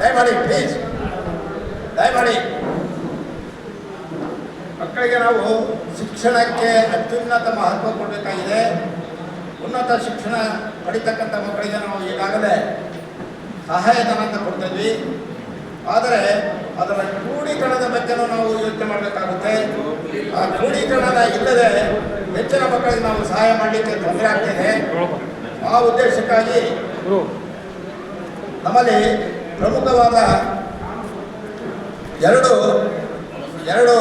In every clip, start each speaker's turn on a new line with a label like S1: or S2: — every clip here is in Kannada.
S1: ದಯಮಾಡಿ ಪ್ಲೀಸ್. ದಯಮಾಡಿ. ಮಕ್ಕಳಿಗೆ ನಾವು ಶಿಕ್ಷಣಕ್ಕೆ ಅತ್ಯುನ್ನತ ಮಹತ್ವ ಕೊಡಬೇಕಾಗಿದೆ. ಉನ್ನತ ಶಿಕ್ಷಣ ಪಡಿತಕ್ಕಂಥ ಮಕ್ಕಳಿಗೆ ನಾವು ಈಗಾಗಲೇ ಸಹಾಯಧನ ಅಂತ ಕೊಡ್ತಿದ್ವಿ. ಆದರೆ ಅದರ ಕ್ರೋಢೀಕರಣದ ಬಗ್ಗೆನೂ ನಾವು ಯೋಚನೆ ಮಾಡಬೇಕಾಗುತ್ತೆ. ಆ ಕ್ರೋಢೀಕರಣ ಇಲ್ಲದೆ ಹೆಚ್ಚಿನ ಮಕ್ಕಳಿಗೆ ನಾವು ಸಹಾಯ ಮಾಡಲಿಕ್ಕೆ ತೊಂದರೆ ಆಗ್ತಿದೆ ಆ ಉದ್ದೇಶಕ್ಕಾಗಿ ನಮ್ಮಲ್ಲಿ ಪ್ರಮುಖವಾದ ಎರಡು ಎರಡು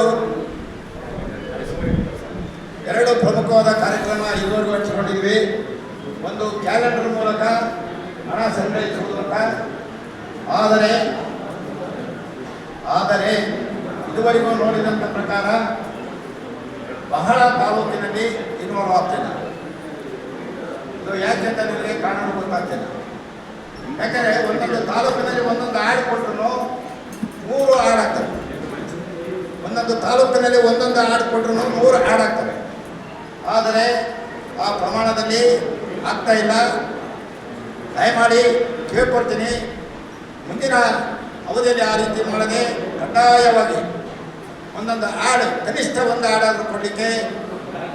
S1: ಎರಡು ಪ್ರಮುಖವಾದ ಕಾರ್ಯಕ್ರಮ ಇದುವರೆಗೂ ಹಂಚಿಕೊಂಡಿದ್ವಿ ಒಂದು ಕ್ಯಾಲೆಂಡರ್ ಮೂಲಕ ಹಣ ಸಂಗ್ರಹಿಸುವುದಕ್ಕ ಆದರೆ ಆದರೆ ಇದುವರೆಗೂ ನೋಡಿದಂಥ ಪ್ರಕಾರ ಬಹಳ ತಾಲೂಕಿನಲ್ಲಿ ಇನ್ವಾಲ್ವ್ ಆಗ್ತಿಲ್ಲ ಇದು ಯಾಕೆ ಅಂತ ನಿಮಗೆ ಕಾರಣ ಗೊತ್ತಾಗ್ತಿಲ್ಲ. ಯಾಕಂದ್ರೆ ಒಂದೊಂದು ತಾಲೂಕಿನಲ್ಲಿ ಒಂದೊಂದು ಹಾಡು ಕೊಟ್ಟರು ಮೂರು ಆಡ್ ಆಗ್ತವೆ. ಒಂದೊಂದು ತಾಲೂಕಿನಲ್ಲಿ ಒಂದೊಂದು ಹಾಡು ಕೊಟ್ಟರು ಮೂರು ಆಡ್ ಆಗ್ತವೆ. ಆದರೆ ಆ ಪ್ರಮಾಣದಲ್ಲಿ ಆಗ್ತಾ ಇಲ್ಲ. ದಯಮಾಡಿ ಕೇಳ್ಕೊಡ್ತೀನಿ. ಮುಂದಿನ ಅವಧಿಯಲ್ಲಿ ಆ ರೀತಿ ಮಾಡದೆ ಕಡ್ಡಾಯವಾಗಿ ಒಂದೊಂದು ಹಾಡು ಕನಿಷ್ಠ ಒಂದು ಆಡಾದರೂ ಕೊಡಲಿಕ್ಕೆ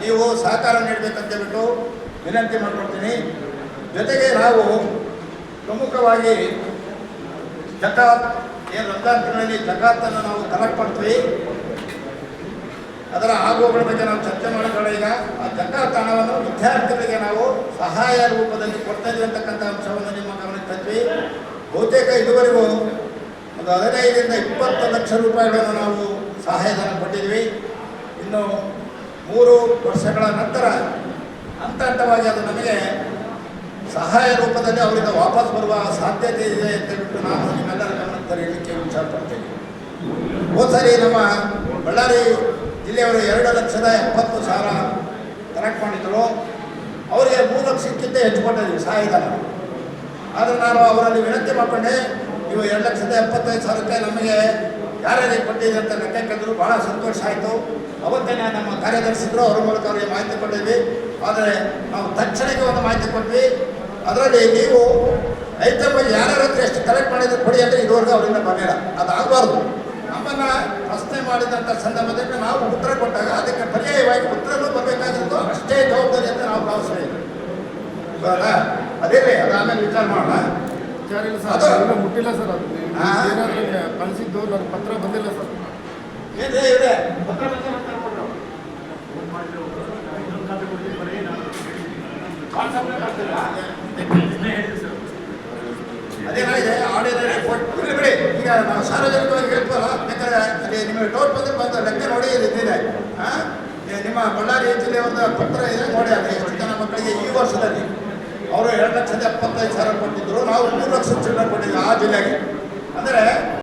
S1: ನೀವು ಸಹಕಾರ ನೀಡಬೇಕಂತ ಹೇಳ್ಬಿಟ್ಟು ವಿನಂತಿ ಮಾಡ್ಕೊಡ್ತೀನಿ. ಜೊತೆಗೆ ನಾವು ಪ್ರಮುಖವಾಗಿ ಜಕಾತ್ ಏನು ರಂಜಾನ್ ತಿಂಗಳಲ್ಲಿ ಜಕಾತನ್ನು ನಾವು ಕಲೆಕ್ಟ್ ಮಾಡ್ತೀವಿ. ಅದರ ಆಗುವಗಳ ಬಗ್ಗೆ ನಾವು ಚರ್ಚೆ ಮಾಡೋಣ ಈಗ. ಆ ಜಕಾತ್ ಹಣವನ್ನು ವಿದ್ಯಾರ್ಥಿಗಳಿಗೆ ನಾವು ಸಹಾಯ ರೂಪದಲ್ಲಿ ಕೊಡ್ತಾ ಇದ್ವಿ ಅಂತಕ್ಕಂಥ ಅಂಶವನ್ನು ನಿಮ್ಮ ಗಮನಕ್ಕೆ ತಂದ್ವಿ. ಬಹುತೇಕ ಇದುವರೆಗೂ ಒಂದು ಹದಿನೈದರಿಂದ ಇಪ್ಪತ್ತು ಲಕ್ಷ ರೂಪಾಯಿಗಳನ್ನು ನಾವು ಸಹಾಯಧನ ಕೊಟ್ಟಿದ್ವಿ. ಇನ್ನು ಮೂರು ವರ್ಷಗಳ ನಂತರ ಹಂತ ಹಂತವಾಗಿ ಅದು ನಮಗೆ ಸಹಾಯ ರೂಪದಲ್ಲಿ ಅವರಿಂದ ವಾಪಸ್ ಬರುವ ಸಾಧ್ಯತೆ ಇದೆ ಅಂತ ಹೇಳ್ಬಿಟ್ಟು ನಾನು ನಿಮ್ಮೆಲ್ಲರ ಗಮನ ತರಲಿಕ್ಕೆ ವಿಚಾರ ಪಡ್ತೇನೆ ಹೋದ ಸಾರಿ ನಮ್ಮ ಬಳ್ಳಾರಿ ಜಿಲ್ಲೆಯವರು ಎರಡು ಲಕ್ಷದ ಎಪ್ಪತ್ತು ಸಾವಿರ ಕಲೆಕ್ಟ್ ಮಾಡಿದ್ರು. ಅವರಿಗೆ ಮೂರು ಲಕ್ಷಕ್ಕಿಂತ ಹೆಚ್ಚು ಕೊಟ್ಟಿದ್ದೀವಿ ಸಹಾಯಧನ ಆದರೆ ನಾನು ಅವರಲ್ಲಿ ವಿನಂತಿ ಮಾಡಿಕೊಂಡೆ, ನೀವು ಎರಡು ಲಕ್ಷದ ಎಪ್ಪತ್ತೈದು ಸಾವಿರ ರೂಪಾಯಿ ನಮಗೆ ಯಾರ್ಯಾರಿಗೆ ಕೊಟ್ಟಿದೆ ಅಂತ ಲೆಕ್ಕ ಕೇಳಿದ್ರು. ಭಾಳ ಸಂತೋಷ ಆಯಿತು. ಅವತ್ತೇ ನಮ್ಮ ಕಾರ್ಯದರ್ಶಿದ್ರು ಅವ್ರ ಮೂಲಕ ಅವರಿಗೆ ಮಾಹಿತಿ ಕೊಟ್ಟಿದ್ವಿ. ಆದರೆ ನಾವು ತಕ್ಷಣಕ್ಕೆ ಒಂದು ಮಾಹಿತಿ ಕೊಟ್ವಿ. ಅದರಲ್ಲಿ ನೀವು ಐಟಮ್ ಯಾರ ಯಾರ್ಯಾರ ಹತ್ರ ಎಷ್ಟು ಕಲೆಕ್ಟ್ ಮಾಡಿದ್ರೆ ಕೊಡಿ ಅಂದರೆ ಇದುವರೆಗೂ ಅವರಿಂದ ಅದು ಅದಾಗಬಾರ್ದು. ನಮ್ಮನ್ನು ಪ್ರಶ್ನೆ ಮಾಡಿದಂಥ ಸಂದರ್ಭದಲ್ಲಿ ನಾವು ಉತ್ತರ ಕೊಟ್ಟಾಗ ಅದಕ್ಕೆ ಪರ್ಯಾಯವಾಗಿ ಉತ್ತರನೂ ಬರಬೇಕಾಗಿತ್ತು. ಅಷ್ಟೇ ಜವಾಬ್ದಾರಿ ಅಂತ ನಾವು ಭಾವಿಸ್ತೀವಿ. ಇವಾಗ ಅದೇ ರೀ ಅದು ಆಮೇಲೆ ವಿಚಾರ ಮಾಡೋಣ.
S2: ಮುಟ್ಟಿಲ್ಲ ಸರ್ ಅದು. ಕಳಿಸಿದ್ದು ನನ್ನ ಪತ್ರ ಬಂದಿಲ್ಲ ಸರ್.
S1: ಏನ್ರಿ ಇದೆ ಪತ್ರ ಪತ್ರ ಪತ್ರ ಮಾಡಿದೆ ರಿಪೋರ್ಟ್ ಬಿಡಿ. ಈಗ ನಾವು ಸಾರ್ವಜನಿಕವಾಗಿ ಹೇಳ್ತೀವಲ್ಲ ಬೇಕಾದ್ರೆ ಅಲ್ಲಿ ನಿಮಗೆ ಡೌಟ್ ಬಂದ್ರೆ ಬಂದ ಲೆಕ್ಕ ನೋಡಿ ಇದ್ದಿದೆ ನಿಮ್ಮ ಬಳ್ಳಾರಿ ಜಿಲ್ಲೆ ಒಂದು ಪತ್ರ ಇದೆ, ನೋಡಿ ಅದು ಎಷ್ಟು ಜನ ಮಕ್ಕಳಿಗೆ ಈ ವರ್ಷದಲ್ಲಿ. ಅವರು ಎರಡು ಲಕ್ಷದ ಎಪ್ಪತ್ತೈದು ಸಾವಿರ ಕೊಟ್ಟಿದ್ರು. ನಾವು ಮೂರು ಲಕ್ಷ ಚಿಲ್ಲರೆ ಕೊಟ್ಟಿದ್ವಿ ಆ ಜಿಲ್ಲೆಗೆ. ಅಂದರೆ